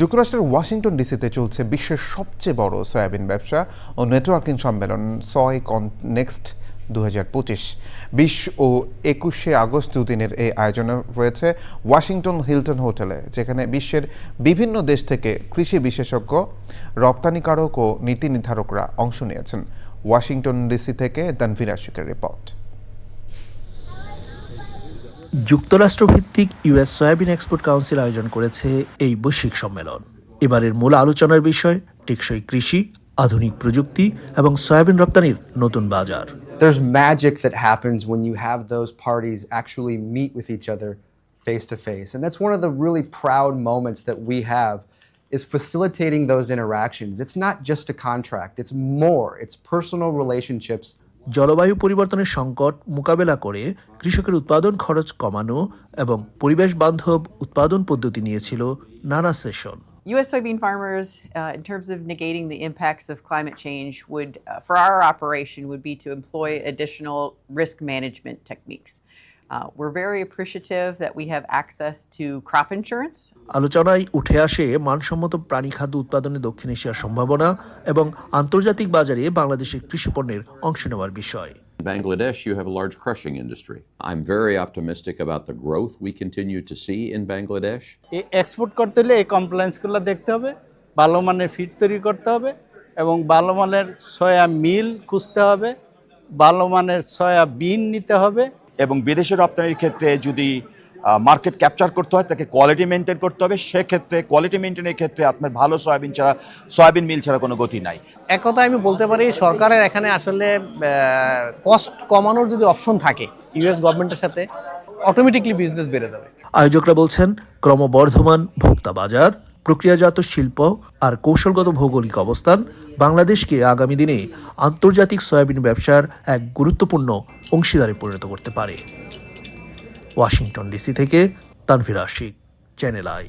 যুক্তরাষ্ট্রের ওয়াশিংটন ডিসিতে চলছে বিশ্বের সবচেয়ে বড় সয়াবিন ব্যবসা ও নেটওয়ার্কিং সম্মেলন সয় কন নেক্সট দু বিশ ও একুশে আগস্ট দুদিনের এই আয়োজনে হয়েছে ওয়াশিংটন হিলটন হোটেলে, যেখানে বিশ্বের বিভিন্ন দেশ থেকে কৃষি বিশেষজ্ঞ, রপ্তানিকারক ও নীতি নির্ধারকরা অংশ নিয়েছেন। ওয়াশিংটন ডিসি থেকে তানভীর রিপোর্ট। যুক্তরাষ্ট্রভিত্তিক ইউএস সয়াবিন এক্সপোর্ট কাউন্সিল আয়োজন করেছে এই বৈশ্বিক সম্মেলন এবারের মূল আলোচনার বিষয় টেকসই কৃষি আধুনিক প্রযুক্তি এবং সয়াবিন রপ্তানির নতুন বাজার there's magic that happens when you have those parties actually meet with each other face to face. And that's one of the really proud moments that we have is facilitating those interactions. It's not just a contract, it's more. It's personal relationships জলবায়ু পরিবর্তনের সংকট মোকাবেলা করে কৃষকের উৎপাদন খরচ কমানো এবং পরিবেশ বান্ধব উৎপাদন পদ্ধতি নিয়েছিল নানা session U.S. soybean farmers, uh, in terms of negating the impacts of climate change, would, uh, for our operation, would be to employ additional risk management techniques. Uh, we're very appreciative that we have access to crop insurance. আলোচনায় উঠে আসে মানসম্মত প্রাণী খাদ্য উৎপাদনে দক্ষিণ এশিয়ার সম্ভাবনা এবং আন্তর্জাতিক বাজারে বাংলাদেশের কৃষি পণ্যের অংশ নেওয়ার বিষয় In Bangladesh, you have a large crushing industry. I'm very optimistic about the growth we continue to see in Bangladesh. Export করতে হলে এই কমপ্লায়েন্সগুলো দেখতে হবে ভালো মানের ফিড তৈরি করতে হবে এবং ভালো মানের সয়া মিল খুঁজতে হবে ভালো মানের সয়া বিন নিতে হবে এবং বিদেশে রপ্তানির ক্ষেত্রে যদি মার্কেট ক্যাপচার করতে হয় তাকে কোয়ালিটি মেনটেন করতে হবে। সেক্ষেত্রে কোয়ালিটি মেনটেনের ক্ষেত্রে আপনার ভালো সয়াবিন ছাড়া সয়াবিন মিল ছাড়া কোনো গতি নাই। এক কথায় আমি বলতে পারি সরকারের এখানে আসলে কস্ট কমানোর যদি অপশন থাকে ইউএস গভর্নমেন্টের সাথে অটোমেটিকলি বিজনেস বেড়ে যাবে। আয়োজকরা বলছেন ক্রমবর্ধমান ভোক্তা বাজার প্রক্রিয়াজাত শিল্প আর কৌশলগত ভৌগোলিক অবস্থান বাংলাদেশকে আগামী দিনে আন্তর্জাতিক সয়াবিন ব্যবসার এক গুরুত্বপূর্ণ অংশীদারে পরিণত করতে পারে। ওয়াশিংটন ডিসি থেকে তানভীর আশিক, চ্যানেল আই।